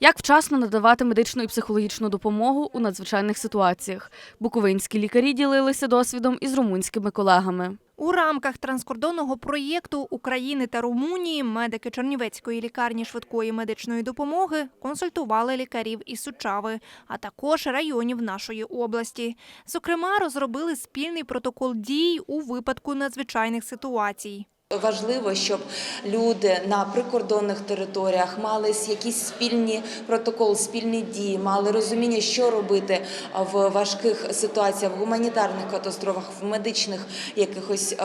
Як вчасно надавати медичну і психологічну допомогу у надзвичайних ситуаціях? Буковинські лікарі ділилися досвідом із румунськими колегами. У рамках транскордонного проєкту України та Румунії медики Чернівецької лікарні швидкої медичної допомоги консультували лікарів із Сучави, а також районів нашої області. Зокрема, розробили спільний протокол дій у випадку надзвичайних ситуацій. Важливо, щоб люди на прикордонних територіях мали якісь спільні протокол, спільні дії, мали розуміння, що робити в важких ситуаціях, в гуманітарних катастрофах, в медичних якихось е,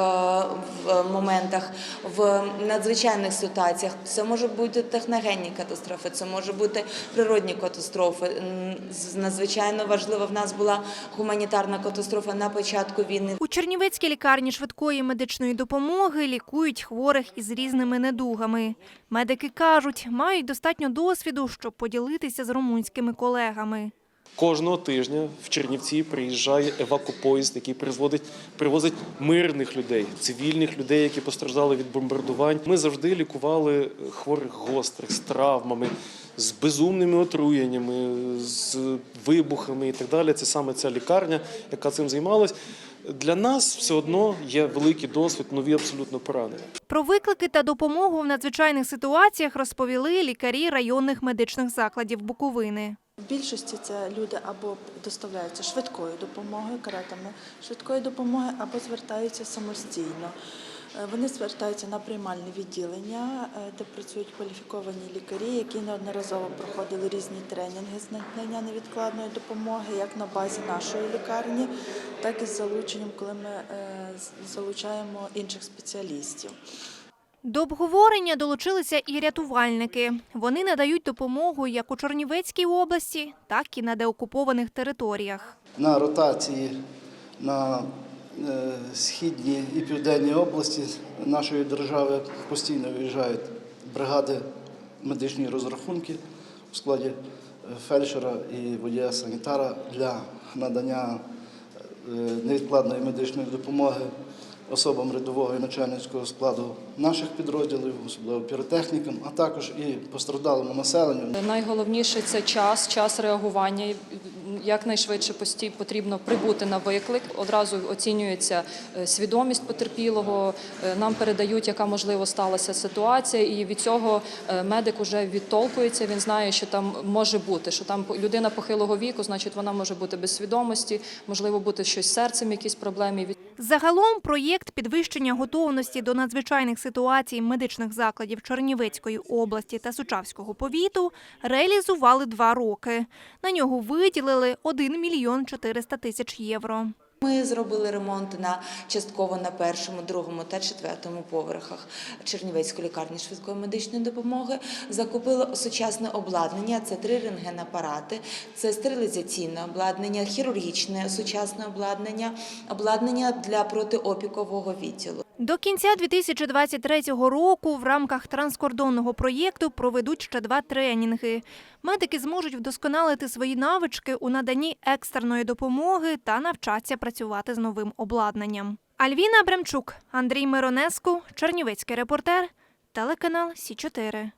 моментах, в надзвичайних ситуаціях. Це можуть бути техногенні катастрофи, це може бути природні катастрофи. Надзвичайно важлива в нас була гуманітарна катастрофа на початку війни. У Чернівецькій лікарні швидкої медичної допомоги лікують хворих із різними недугами. Медики кажуть, мають достатньо досвіду, щоб поділитися з румунськими колегами. Кожного тижня в Чернівці приїжджає евакупоїзд, який призводить, привозить мирних людей, цивільних людей, які постраждали від бомбардувань. Ми завжди лікували хворих гострих з травмами, з безумними отруєннями, з вибухами і так далі. Це саме ця лікарня, яка цим займалась. Для нас все одно є великий досвід, нові абсолютно поранення. Про виклики та допомогу в надзвичайних ситуаціях розповіли лікарі районних медичних закладів Буковини. В більшості це люди або доставляються швидкою допомогою, каретами швидкої допомоги, або звертаються самостійно. Е, Вони звертаються на приймальне відділення, е, де працюють кваліфіковані лікарі, які неодноразово проходили різні тренінги з надання невідкладної допомоги, як на базі нашої лікарні, так і з залученням, коли ми е, залучаємо інших спеціалістів. До обговорення долучилися і рятувальники. Вони надають допомогу як у Чернівецькій області, так і на деокупованих територіях. на ротації на е, східній і південній області нашої держави постійно виїжджають бригади медичної розрахунки у складі е, фельдшера і водія санітара для надання е, невідкладної медичної допомоги особам рядового і начальницького складу наших підрозділів, особливо піротехнікам, а також і постраждалому населенню. Найголовніше це час, час реагування. Якнайшвидше постій потрібно прибути на виклик. Одразу оцінюється е, свідомість потерпілого. е, Нам передають, яка можливо сталася ситуація, і від цього е, медик уже відтолкується. Він знає, що там може бути, що там людина похилого віку, значить вона може бути без свідомості, можливо бути щось з серцем, якісь проблеми. Загалом проєкт підвищення готовності до надзвичайних ситуацій медичних закладів Чернівецької області та Сучавського повіту реалізували два роки. На нього виділили 1 мільйон 400 тисяч євро. Ми зробили ремонт на частково на першому, другому та четвертому поверхах Чернівецької лікарні швидкої медичної допомоги. Закупили сучасне обладнання. Це три рентгенапарати, це стерилізаційне обладнання, хірургічне сучасне обладнання, обладнання для протиопікового відділу. До кінця 2023 року в рамках транскордонного проєкту проведуть ще два тренінги. Медики зможуть вдосконалити свої навички у наданні екстреної допомоги та навчаться працювати з новим обладнанням. Альвіна Бремчук, Андрій Миронеску, Чернівецький репортер, телеканал Сі 4